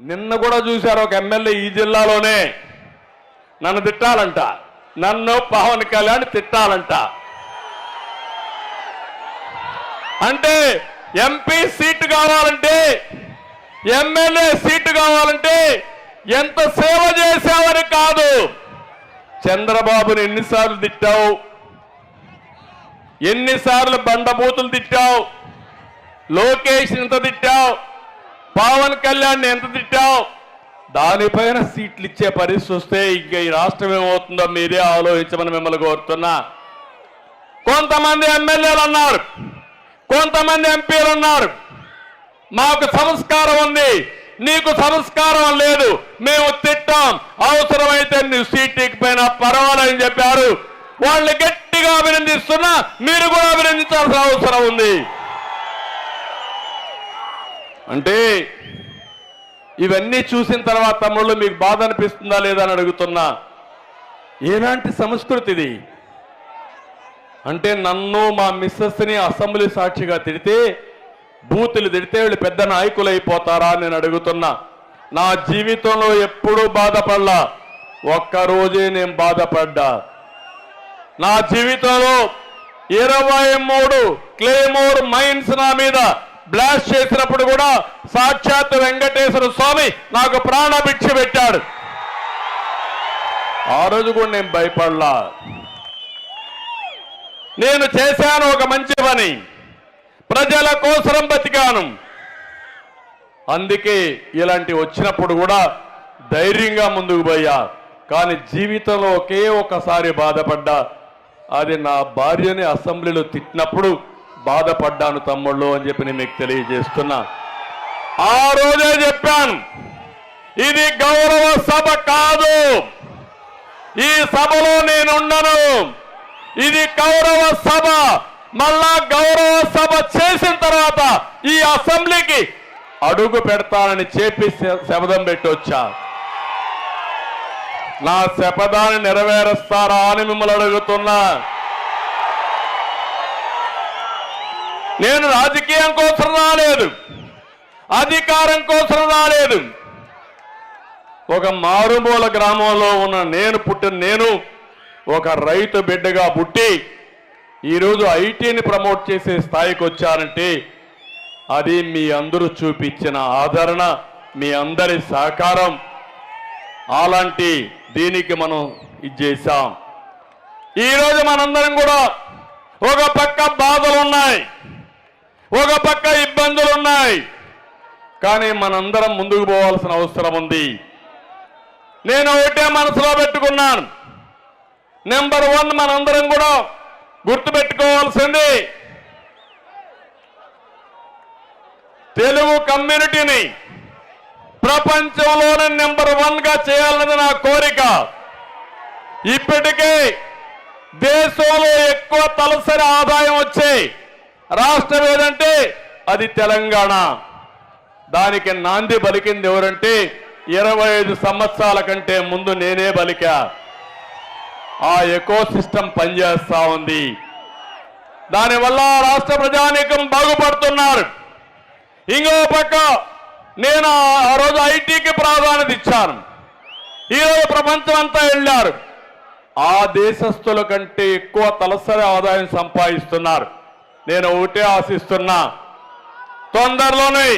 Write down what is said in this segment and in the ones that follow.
నిన్న కూడా చూశారు ఒక ఎమ్మెల్యే ఈ జిల్లాలోనే. నన్ను తిట్టాలంట. నన్ను పవన్ కళ్యాణ్ తిట్టాలంట. అంటే ఎంపీ సీటు కావాలంటే ఎమ్మెల్యే సీటు కావాలంటే ఎంత సేవ చేశావని కాదు. చంద్రబాబుని ఎన్నిసార్లు తిట్టావు? ఎన్నిసార్లు బండబూతులు తిట్టావు? లోకేష్ ఎంత తిట్టావు? పవన్ కళ్యాణ్ ఎంత తిట్టావు? దానిపైన సీట్లు ఇచ్చే పరిస్థితి వస్తే ఇంకా ఈ రాష్ట్రం ఏమవుతుందో మీరే ఆలోచించమని మిమ్మల్ని కోరుతున్నా. కొంతమంది ఎమ్మెల్యేలు అన్నారు. కొంతమంది ఎంపీలు ఉన్నారు మాకు సంస్కారం ఉంది. నీకు సంస్కారం లేదు. మేము తిట్టాం. అవసరమైతే నువ్వు సీట్ పైన పర్వాలని చెప్పారు. వాళ్ళు గట్టిగా అభినందిస్తున్నా. మీరు కూడా అభినందించాల్సిన అవసరం ఉంది. అంటే ఇవన్నీ చూసిన తర్వాత తమ్ముళ్ళు మీకు బాధ అనిపిస్తుందా లేదా అని అడుగుతున్నా. ఎలాంటి సంస్కృతిది అంటే నన్ను మా మిస్సెస్ని అసెంబ్లీ సాక్షిగా తిడితే బూతులు తిడితే వీళ్ళు పెద్ద నాయకులు అయిపోతారా నేను అడుగుతున్నా. నా జీవితంలో ఎప్పుడూ బాధపడలా. ఒక్కరోజే నేను బాధపడ్డా. నా జీవితంలో ఇరవై మూడు క్లేమోర్ మైన్స్ నా మీద బ్లాస్ట్ చేసినప్పుడు కూడా సాక్షాత్ వెంకటేశ్వర స్వామి నాకు ప్రాణభిక్ష పెట్టాడు. ఆ రోజు కూడా నేను భయపడలా. నేను చేశాను ఒక మంచి పని. ప్రజల కోసరం బతికాను. అందుకే ఇలాంటి వచ్చినప్పుడు కూడా ధైర్యంగా ముందుకు పోయా. కానీ జీవితంలో ఒకే ఒకసారి బాధపడ్డా. అది నా భార్యని అసెంబ్లీలో తిట్టినప్పుడు బాధపడ్డాను తమ్ముళ్ళు అని చెప్పి నేను మీకు తెలియజేస్తున్నా. ఆ రోజే చెప్పాను ఇది గౌరవ సభ కాదు. ఈ సభలో నేనుండను ఇది గౌరవ సభ. మళ్ళా గౌరవ సభ చేసిన తర్వాత ఈ అసెంబ్లీకి అడుగు పెడతానని చెప్పి శ- శపథం పెట్టి వచ్చా నా శపథాన్ని నెరవేరుస్తారా అని మిమ్మల్ని అడుగుతున్నా. నేను రాజకీయం కోసం రాలేదు. అధికారం కోసం రాలేదు. ఒక మారుమూల గ్రామంలో ఉన్న నేను పుట్టిన నేను ఒక రైతు బిడ్డగా పుట్టి ఈరోజు ఐటీని ప్రమోట్ చేసే స్థాయికి వచ్చానంటే అది మీ అందరూ చూపించిన ఆదరణ మీ అందరి సహకారం. అలాంటి దీనికి మనం ఇది చేశాం. ఈరోజు మనందరం కూడా ఒక పక్క బాధలు ఉన్నాయి. ఒక పక్క ఇబ్బందులు ఉన్నాయి కానీ మనందరం ముందుకు పోవాల్సిన అవసరం ఉంది. నేను ఒకటే మనసులో పెట్టుకున్నాను. నెంబర్ వన్ మనందరం కూడా గుర్తుపెట్టుకోవాల్సింది. తెలుగు కమ్యూనిటీని ప్రపంచంలోనే నెంబర్ వన్గా చేయాలన్నది నా కోరిక. ఇప్పటికే దేశంలో ఎక్కువ తలసరి ఆదాయం వచ్చాయి. రాష్ట్రం ఏదంటే? అది తెలంగాణ. దానికి నాంది పలికింది ఎవరంటే? ఇరవై ఐదు సంవత్సరాల కంటే ముందు నేనే బలికా. ఆ ఎకో సిస్టమ్ పనిచేస్తా ఉంది. దానివల్ల రాష్ట్ర ప్రజానీకం బాగుపడుతున్నారు. ఇంకో పక్క నేను ఆ రోజు ఐటీకి ప్రాధాన్యత ఇచ్చాను. ఈరోజు ప్రపంచం అంతా వెళ్ళారు. ఆ దేశస్తుల కంటే ఎక్కువ తలసరి ఆదాయం సంపాదిస్తున్నారు. నేను ఒకటే ఆశిస్తున్నా. తొందరలోనే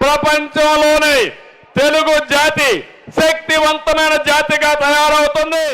ప్రపంచంలోనే తెలుగు జాతి శక్తివంతమైన జాతిగా తయారవుతుంది.